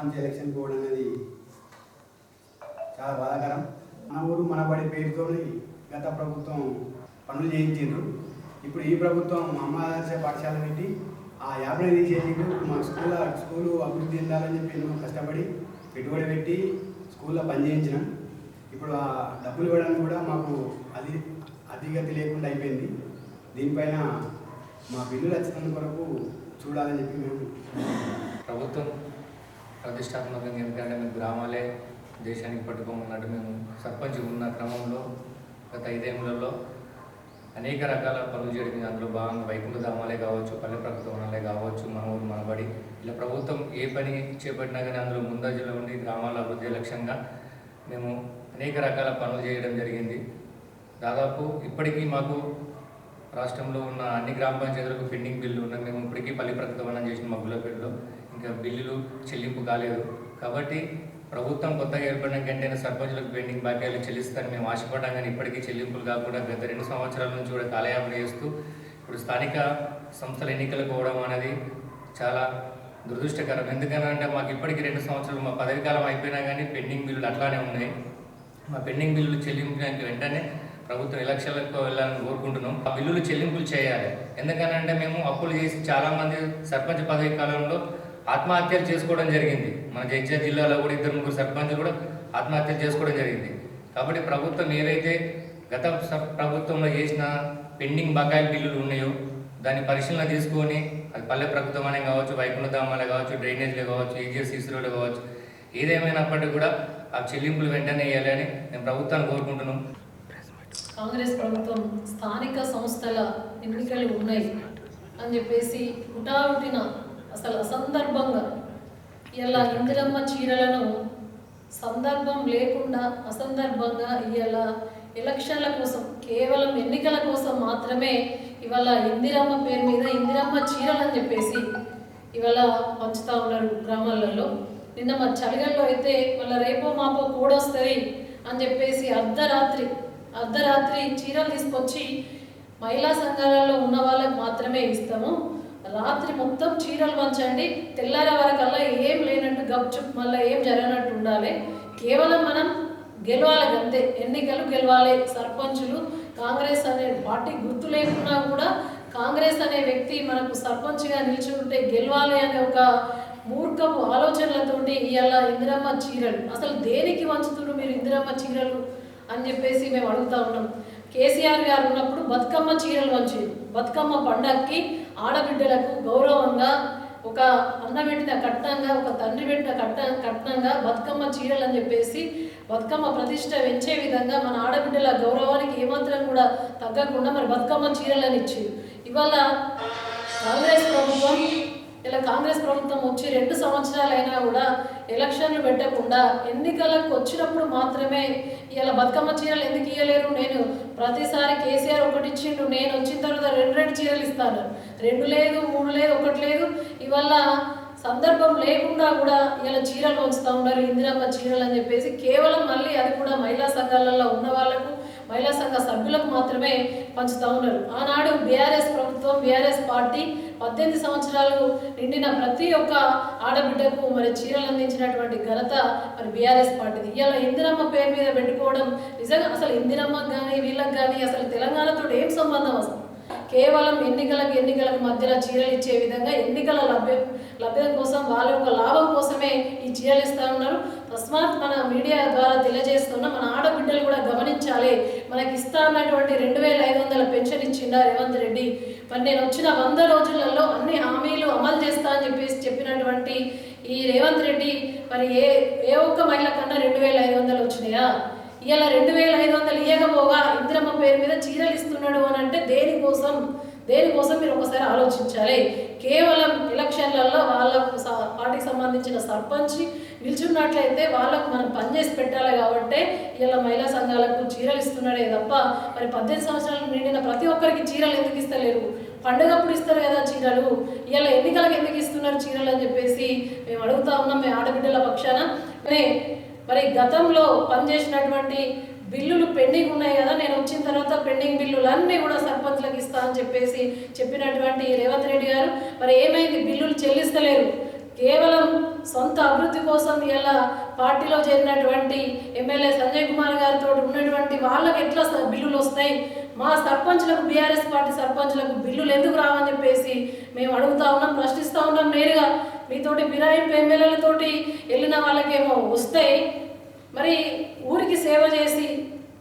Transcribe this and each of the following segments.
Sarpanch election పోవడం అనేది చాలా బాధాకరం. మన ఊరు మన బడి పేరుతో గత ప్రభుత్వం పనులు చేయించారు ఇప్పుడు ఈ ప్రభుత్వం అమ్మ పాఠశాల పెట్టి ఆ యాభై తీసేసిండు మా స్కూల్ స్కూలు అభివృద్ధి చెందాలని చెప్పి ఎన్నో కష్టపడి పెట్టుబడి పెట్టి స్కూల్లో పని చేయించినాం. ఇప్పుడు ఆ డబ్బులు ఇవ్వడానికి కూడా మాకు అది అధిగతి లేకుండా అయిపోయింది. దీనిపైన మా బిల్లులు వచ్చినందు కొరకు చూడాలని చెప్పి మేము ప్రభుత్వం ప్రతిష్టాత్మకంగా ఎందుకంటే మేము గ్రామాలే దేశానికి పట్టుకోమన్నట్టు మేము సర్పంచ్ ఉన్న క్రమంలో గత ఐదేళ్ళలో అనేక రకాల పనులు జరిగింది అందులో భాగంగా వైకుంఠ ధామాలే కావచ్చు పల్లె ప్రభుత్వాలే కావచ్చు మన ఊరు మనబడి ఇలా ప్రభుత్వం ఏ పని చేపట్టినా కానీ అందులో ముందంజలో ఉండి గ్రామాల అభివృద్ధి లక్ష్యంగా మేము అనేక రకాల పనులు చేయడం జరిగింది. దాదాపు ఇప్పటికీ మాకు రాష్ట్రంలో ఉన్న అన్ని గ్రామ పంచాయతీలకు పెండింగ్ బిల్లు ఉన్నాయి. మేము ఇప్పటికీ పల్లి ప్రతిభవనం చేసిన మా ఇంకా బిల్లులు చెల్లింపు కాలేదు. కాబట్టి ప్రభుత్వం కొత్తగా ఏర్పడిన వెంటనే సర్పంచులకు పెండింగ్ బాకీలు చెల్లిస్తారని మేము ఆశపడ్డాం కానీ ఇప్పటికీ చెల్లింపులు కాకుండా గత రెండు సంవత్సరాల నుంచి కూడా కాలయాపన చేస్తూ ఇప్పుడు స్థానిక సంస్థల ఎన్నికలకు పోవడం అనేది చాలా దురదృష్టకరం. ఎందుకంటే మాకు ఇప్పటికీ రెండు సంవత్సరాలు మా పదవి కాలం అయిపోయినా కానీ పెండింగ్ బిల్లులు అట్లానే ఉన్నాయి. మా పెండింగ్ బిల్లులు చెల్లించడానికి వెంటనే ప్రభుత్వం ఎలక్షన్లకు వెళ్ళాలని కోరుకుంటున్నాం. ఆ బిల్లులు చెల్లింపులు చేయాలి. ఎందుకనంటే మేము అప్పులు చేసి చాలామంది సర్పంచ్ పదవి కాలంలో ఆత్మహత్యలు చేసుకోవడం జరిగింది. మన జగిత్యాల జిల్లాలో కూడా ఇద్దరు ముగ్గురు సర్పంచ్ కూడా ఆత్మహత్యలు చేసుకోవడం జరిగింది. కాబట్టి ప్రభుత్వం ఏదైతే గత ప్రభుత్వంలో చేసిన పెండింగ్ బకాయి బిల్లులు ఉన్నాయో దాన్ని పరిశీలన తీసుకొని అది పల్లె ప్రభుత్వం అనే కావచ్చు వైకుంఠధామాలే కావచ్చు డ్రైనేజ్లే కావచ్చు ఏజిఎస్ ఇసురోలు కావచ్చు ఏదేమైనప్పటికీ కూడా ఆ చెల్లింపులు వెంటనే వేయాలని నేను ప్రభుత్వాన్ని కోరుకుంటున్నాం. కాంగ్రెస్ ప్రభుత్వం స్థానిక సంస్థల ఎన్నికలు ఉన్నాయి అని చెప్పేసి హుటాహుటిన అసలు అసందర్భంగా. ఇలా ఇందిరమ్మ చీరలను సందర్భం లేకుండా అసందర్భంగా ఇలా ఎలక్షన్ల కోసం కేవలం ఎన్నికల కోసం మాత్రమే ఇవాళ ఇందిరమ్మ పేరు మీద ఇందిరమ్మ చీరలు అని చెప్పేసి ఇవాళ పంచుతా ఉన్నారు గ్రామాలలో. నిన్న మా చలిగల్లో అయితే వాళ్ళ రేపో మాపో కూడొస్తుంది అని చెప్పేసి అర్ధరాత్రి అర్ధరాత్రి చీరలు తీసుకొచ్చి మహిళా సంఘాలలో ఉన్న వాళ్ళకి మాత్రమే ఇస్తాము. రాత్రి మొత్తం చీరలు పంచండి తెల్లారే వరకల్లా ఏం లేనట్టు గప్చుప్ మళ్ళీ ఏం జరగనట్టు ఉండాలి. కేవలం మనం గెలవాలి అంతే. ఎన్నికలు గెలవాలి. సర్పంచులు కాంగ్రెస్ అనే పార్టీ గుర్తు లేకున్నా కూడా కాంగ్రెస్ అనే వ్యక్తి మనకు సర్పంచ్గా నిలిచి ఉంటే గెలవాలి అనే ఒక మూర్ఖపు ఆలోచనలతోటి ఇవాళ ఇందిరమ్మ చీరలు. అసలు దేనికి వంచుతున్నారు మీరు ఇందిరమ్మ చీరలు అని చెప్పేసి మేము అడుగుతా ఉన్నాం. కేసీఆర్ గారు ఉన్నప్పుడు బతుకమ్మ చీరలు వంచి బతుకమ్మ పండగకి ఆడబిడ్డలకు గౌరవంగా ఒక అన్న పెట్టిన కట్నంగా ఒక తండ్రి పెట్టిన కట్ట కట్నంగా బతుకమ్మ చీరలు అని చెప్పేసి బతుకమ్మ ప్రతిష్ట పెంచే విధంగా మన ఆడబిడ్డల గౌరవానికి ఏమాత్రం కూడా తగ్గకుండా మరి బతుకమ్మ చీరలని ఇచ్చారు ఇవాళ కాంగ్రెస్ ప్రభుత్వం ఇలా కాంగ్రెస్ ప్రభుత్వం వచ్చి రెండు సంవత్సరాలైనా కూడా ఎలక్షన్లు పెట్టకుండా ఎన్నికలకు వచ్చినప్పుడు మాత్రమే ఇలా బతుకమ్మ చీరలు ఎందుకు ఇవ్వలేరు నేను ప్రతిసారి కేసీఆర్ ఒకటి ఇచ్చిండు నేను వచ్చిన తర్వాత రెండు రెండు చీరలు ఇస్తాను. రెండు లేదు మూడు లేదు ఒకటి లేదు. ఇవల్ల సందర్భం లేకుండా కూడా ఇలా చీరలు ఉంచుతూ ఉన్నారు ఇందిరమ్మ చీరలు అని చెప్పేసి కేవలం మళ్ళీ అది కూడా మహిళా సంఘాలలో ఉన్న వాళ్ళకు మహిళా సంఘ సభ్యులకు మాత్రమే పంచుతూ ఉన్నారు. ఆనాడు బీఆర్ఎస్ ప్రభుత్వం బీఆర్ఎస్ పార్టీ పద్దెనిమిది సంవత్సరాలు నిండిన ప్రతి ఒక్క ఆడబిడ్డకు మరి చీరలు అందించినటువంటి ఘనత మరి బీఆర్ఎస్ పార్టీది. ఇవాళ ఇందిరమ్మ పేరు మీద పెట్టుకోవడం నిజంగా అసలు ఇందిరమ్మకు కానీ వీళ్ళకి కానీ అసలు తెలంగాణతో ఏం సంబంధం అసలు? కేవలం ఎన్నికలకు ఎన్నికలకు మధ్యలో చీరలు ఇచ్చే విధంగా ఎన్నికల లభ్యం లభ్యత కోసం వాళ్ళ యొక్క లాభం కోసమే ఈ చీరలు ఇస్తా ఉన్నారు. తస్మాత్ మన మీడియా ద్వారా తెలియజేస్తున్న మన ఆడబిడ్డలు కూడా గమనించాలి. మనకి ఇస్తా అన్నటువంటి రెండు వేల ఐదు వందల పెన్షన్ ఇచ్చిండా రేవంత్ రెడ్డి? మరి నేను వచ్చిన వంద రోజులలో అన్ని హామీలు అమలు చేస్తా అని చెప్పేసి చెప్పినటువంటి ఈ రేవంత్ రెడ్డి మరి ఏ ఏ ఒక్క మహిళ కన్నా రెండు వేల ఐదు వందలు వచ్చినాయా? ఇలా రెండు వేల ఐదు వందలు ఇవ్వకపోగా ఇంద్రమ్మ పేరు మీద చీరలు ఇస్తున్నాడు అని అంటే దేనికోసం? దేనికోసం మీరు ఒకసారి ఆలోచించాలి. కేవలం ఎలక్షన్లలో వాళ్ళకు పార్టీకి సంబంధించిన సర్పంచ్ నిల్చున్నట్లయితే వాళ్ళకు మనం పనిచేసి పెట్టాలి కాబట్టి ఇలా మహిళా సంఘాలకు చీరలు ఇస్తున్నాడే తప్ప మరి పద్దెనిమిది సంవత్సరాలు నిండిన ప్రతి ఒక్కరికి చీరలు ఎందుకు ఇస్తలేరు? పండుగప్పుడు ఇస్తారు కదా చీరలు. ఇలా ఎన్నికలకు ఎందుకు ఇస్తున్నారు చీరలు అని చెప్పేసి మేము అడుగుతా ఉన్నాం మేము ఆడబిడ్డల పక్షాన. మరి గతంలో పనిచేసినటువంటి బిల్లులు పెండింగ్ ఉన్నాయి కదా నేను వచ్చిన తర్వాత పెండింగ్ బిల్లులు అన్నీ కూడా సర్పంచ్లకు ఇస్తా అని చెప్పేసి చెప్పినటువంటి రేవంత్ రెడ్డి గారు మరి ఏమైంది? బిల్లులు చెల్లిస్తలేరు. కేవలం సొంత అభివృద్ధి కోసం ఎలా పార్టీలో చేరినటువంటి ఎమ్మెల్యే సంజయ్ కుమార్ గారితో ఉన్నటువంటి వాళ్ళకి ఎట్లా బిల్లులు వస్తాయి? మా సర్పంచ్లకు బీఆర్ఎస్ పార్టీ సర్పంచ్లకు బిల్లులు ఎందుకు రావని చెప్పేసి మేము అడుగుతా ఉన్నాం ప్రశ్నిస్తూ ఉన్నాం నేరుగా. మీతోటి ఫిరాయింపు ఎమ్మెల్యేలతోటి వెళ్ళిన వాళ్ళకేమో వస్తాయి. మరి ఊరికి సేవ చేసి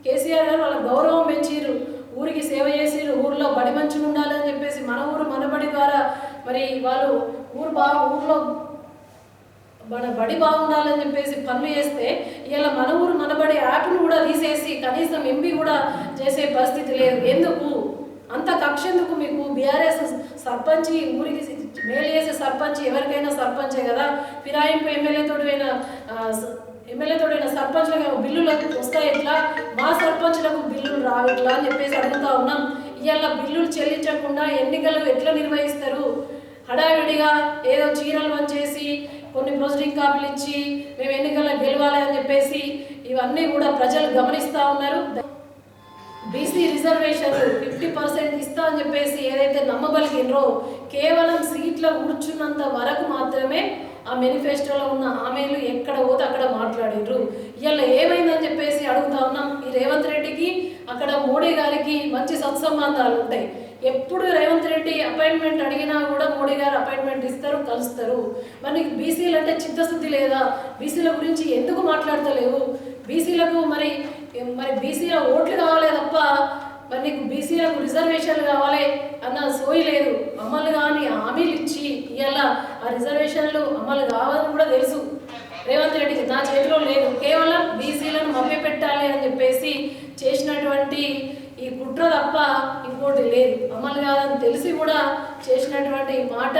కేసీఆర్ గారు వాళ్ళ గౌరవం పెంచిర్రు. ఊరికి సేవ చేసిర్రు ఊర్లో బడి మంచిగా ఉండాలని చెప్పేసి మన ఊరు మనబడి ద్వారా మరి వాళ్ళు ఊరు బాగా ఊర్లో మన బడి బాగుండాలని చెప్పేసి పనులు చేస్తే ఇలా మన ఊరు మన బడి యాప్ను కూడా తీసేసి కనీసం ఎంపీ కూడా చేసే పరిస్థితి లేదు. ఎందుకు? అంత కక్ష ఎందుకు మీకు? బీఆర్ఎస్ సర్పంచ్ ఊరికి మేలు చేసే సర్పంచ్ ఎవరికైనా సర్పంచే కదా? ఫిరాయింపు ఎమ్మెల్యేతో ఎమ్మెల్యేతో సర్పంచ్లకు బిల్లులకు వస్తాయి ఎట్లా? మా సర్పంచ్లకు బిల్లులు రావు అని చెప్పేసి అడుగుతా ఉన్నాం. ఇవాళ బిల్లులు చెల్లించకుండా ఎన్నికలు ఎట్లా నిర్వహిస్తారు? హడావిడిగా ఏదో చీరలు వంచేసి కొన్ని ప్రొసీడింగ్ కాపీలు మేము ఎన్నికల్లో గెలవాలి అని చెప్పేసి ఇవన్నీ కూడా ప్రజలు గమనిస్తూ ఉన్నారు. బీసీ రిజర్వేషన్ ఫిఫ్టీ పర్సెంట్ ఇస్తా అని చెప్పేసి ఏదైతే నమ్మగలిగినరో కేవలం సీట్లో కూర్చున్నంత వరకు మాత్రమే ఆ మేనిఫెస్టోలో ఉన్న హామీలు ఎక్కడ పోతే అక్కడ మాట్లాడిర్రు. ఇవాళ ఏమైందని చెప్పేసి అడుగుతా ఉన్నాం. ఈ రేవంత్ రెడ్డికి అక్కడ మోడీ గారికి మంచి సత్సంబంధాలు ఉంటాయి. ఎప్పుడు రేవంత్ రెడ్డి అపాయింట్మెంట్ అడిగినా కూడా మోడీ గారు అపాయింట్మెంట్ ఇస్తారు కలుస్తారు. మరి నీకు బీసీలు అంటే చిత్తశుద్ధి లేదా? బీసీల గురించి ఎందుకు మాట్లాడతలేవు? బీసీలకు మరి మరి బీసీల ఓట్లు కావాలే తప్ప మరి నీకు బీసీలకు రిజర్వేషన్లు కావాలి అన్న సోయి లేదు. అమలు కానీ హామీలు ఇచ్చి ఇవాళ ఆ రిజర్వేషన్లు అమలు కావాలని కూడా తెలుసు. రేవంత్ రెడ్డికి నా చేతిలో లేదు. కేవలం బీసీలను మభ్యపెట్టాలి అని చెప్పేసి చేసినటువంటి ఈ కుట్ర తప్ప ఇంకోటి లేదు. అమలు కాదని తెలిసి కూడా చేసినటువంటి ఈ మాట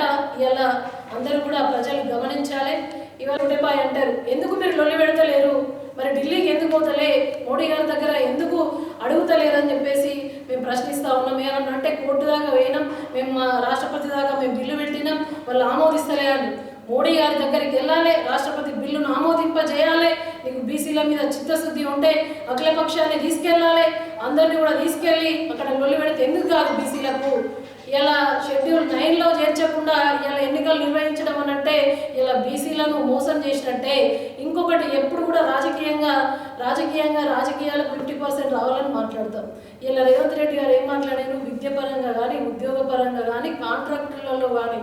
ఇలా అందరూ కూడా ప్రజలు గమనించాలి. ఇవాళ రూపాయి అంటారు ఎందుకు మీరు లొల్లి పెడతలేరు? మరి ఢిల్లీకి ఎందుకు పోతలే? మోడీ గారి దగ్గర ఎందుకు అడుగుతలేదని చెప్పేసి మేము ప్రశ్నిస్తా ఉన్నాం. ఏమన్నా అంటే కోర్టు దాకా పోయినాం మేము మా రాష్ట్రపతి దాకా మేము బిల్లు పెట్టినాం వాళ్ళు ఆమోదిస్తలే అని. మోడీ గారి దగ్గరికి వెళ్ళాలి రాష్ట్రపతి బిల్లును ఆమోదింపజేయాలి నీకు బీసీల మీద చిత్తశుద్ధి ఉంటే అఖిలపక్షాన్ని తీసుకెళ్ళాలి. అందరినీ కూడా తీసుకెళ్ళి అక్కడ లొల్లి పెడితే ఎందుకు కాదు బీసీలకు? ఇలా షెడ్యూల్ నైన్లో చేర్చకుండా ఇలా ఎన్నికలు నిర్వహించడం అనంటే ఇలా బీసీలను మోసం చేసినట్టే. ఇంకొకటి ఎప్పుడు కూడా రాజకీయంగా రాజకీయంగా రాజకీయాలు ఫిఫ్టీ పర్సెంట్ రావాలని మాట్లాడతాం. ఇలా రేవంత్ రెడ్డి గారు ఏం మాట్లాడారు? విద్యాపరంగా కానీ ఉద్యోగపరంగా కానీ కాంట్రాక్టులలో కానీ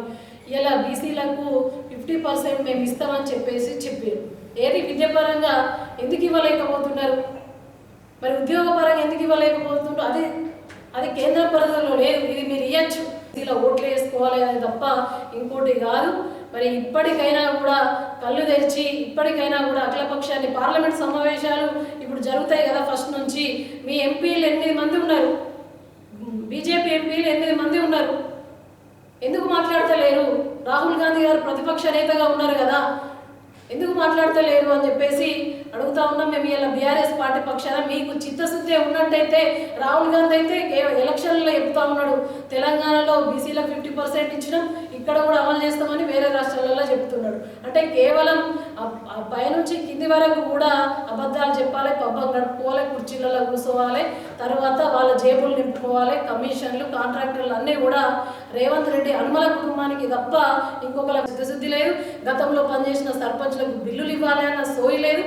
ఇలా బీసీలకు ఫిఫ్టీ పర్సెంట్ మేము ఇస్తామని చెప్పేసి చెప్పారు. ఏది విద్యాపరంగా ఎందుకు ఇవ్వలేకపోతున్నారు? మరి ఉద్యోగపరంగా ఎందుకు ఇవ్వలేకపోతున్నారు? అది అది కేంద్ర పరిధిలో లేదు ఇది మీరు ఇవ్వచ్చు ఇలా ఓట్లు వేసుకోవాలి అని తప్ప ఇంకోటి కాదు. మరి ఇప్పటికైనా కూడా కళ్ళు తెరిచి ఇప్పటికైనా కూడా అఖిలపక్షాన్ని పార్లమెంట్ సమావేశాలు ఇప్పుడు జరుగుతాయి కదా ఫస్ట్ నుంచి. మీ ఎంపీలు ఎనిమిది మంది ఉన్నారు. బీజేపీ ఎంపీలు ఎనిమిది మంది ఉన్నారు. ఎందుకు మాట్లాడతలేరు? రాహుల్ గాంధీ గారు ప్రతిపక్ష నేతగా ఉన్నారు కదా. ఎందుకు మాట్లాడతలేరు అని చెప్పేసి అడుగుతా ఉన్నాం మేము ఇలా బీఆర్ఎస్ పార్టీ పక్షాన. మీకు చిత్తశుద్ధి ఉన్నట్టయితే రాహుల్ గాంధీ అయితే ఎలక్షన్లో ఎలక్షన్లలో చెప్తా ఉన్నాడు. తెలంగాణలో బీసీలో ఫిఫ్టీ పర్సెంట్ ఇచ్చినాం. ఇక్కడ కూడా అమలు చేస్తామని వేరే రాష్ట్రాలలో చెప్తున్నాడు అంటే కేవలం ఆ- పైనుంచి కింది వరకు కూడా అబద్ధాలు చెప్పాలి పబ్బం గడుపుకోవాలి కుర్చీలలో కూర్చోవాలి తర్వాత వాళ్ళ జేబులు నింపుకోవాలి కమిషన్లు కాంట్రాక్టర్లు అన్నీ కూడా రేవంత్ రెడ్డి అనుమల కుటుంబానికి తప్ప ఇంకొకరికి చిత్తశుద్ధి లేదు. గతంలో పనిచేసిన సర్పంచ్లకు బిల్లులు ఇవ్వాలి అన్న సోయి లేదు.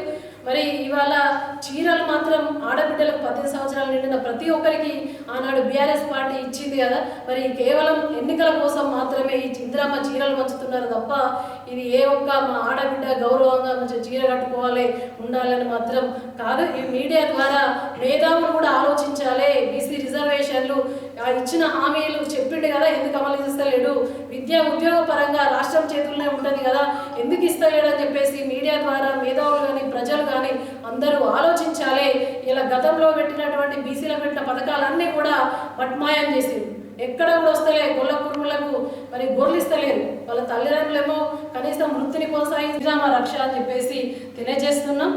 మరి ఇవాళ చీరలు మాత్రం ఆడబిడ్డలకు పద్దెనిమిది సంవత్సరాలు నిండిన ప్రతి ఒక్కరికి ఆనాడు బీఆర్ఎస్ పార్టీ ఇచ్చింది కదా. మరి కేవలం ఎన్నికల కోసం మాత్రమే ఈ ఇందిరమ్మ చీరలు పంచుతున్నారు తప్ప ఇది ఏ ఒక్క మా ఆడబిడ్డ గౌరవంగా కొంచెం చీర కట్టుకోవాలి ఉండాలని మాత్రం కాదు. ఈ మీడియా ద్వారా మేధావులు కూడా ఆలోచించాలి. బీసీ రిజర్వేషన్లు ఇచ్చిన హామీలు చెప్పిండు కదా ఎందుకు అమలు చేస్తలేడు? విద్యా ఉద్యోగ పరంగా రాష్ట్రం చేతుల్లోనే ఉంటుంది కదా ఎందుకు ఇస్తలేడు అని చెప్పేసి మీడియా ద్వారా ప్రజలు అందరూ ఆలోచించాలి. ఇలా గతంలో పెట్టినటువంటి బీసీలో పెట్టిన పథకాలన్నీ కూడా పట్మాయం చేసింది. ఎక్కడ కూడా వస్తలే గొల్ల కుటుంబాలకు మరి గొర్రెలిస్తలేరు వాళ్ళ తల్లిదండ్రులేమో కనీసం వృత్తిని కొనసాగించామా రక్ష అని చెప్పేసి తెలియజేస్తున్నాం.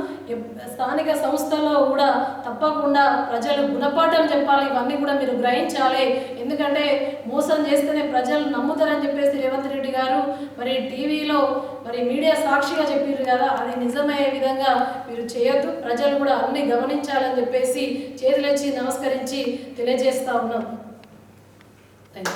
స్థానిక సంస్థల్లో కూడా తప్పకుండా ప్రజలు గుణపాఠం చెప్పాలి. ఇవన్నీ కూడా మీరు గ్రహించాలి. ఎందుకంటే మోసం చేస్తేనే ప్రజలు నమ్ముతారని చెప్పేసి రేవంత్ రెడ్డి గారు మరి టీవీలో మరి మీడియా సాక్షిగా చెప్పారు కదా అది నిజమయ్యే విధంగా మీరు చేయొద్దు. ప్రజలు కూడా అన్ని గమనించాలని చెప్పేసి చేతులెచ్చి నమస్కరించి తెలియజేస్తా ఉన్నాం. Thank you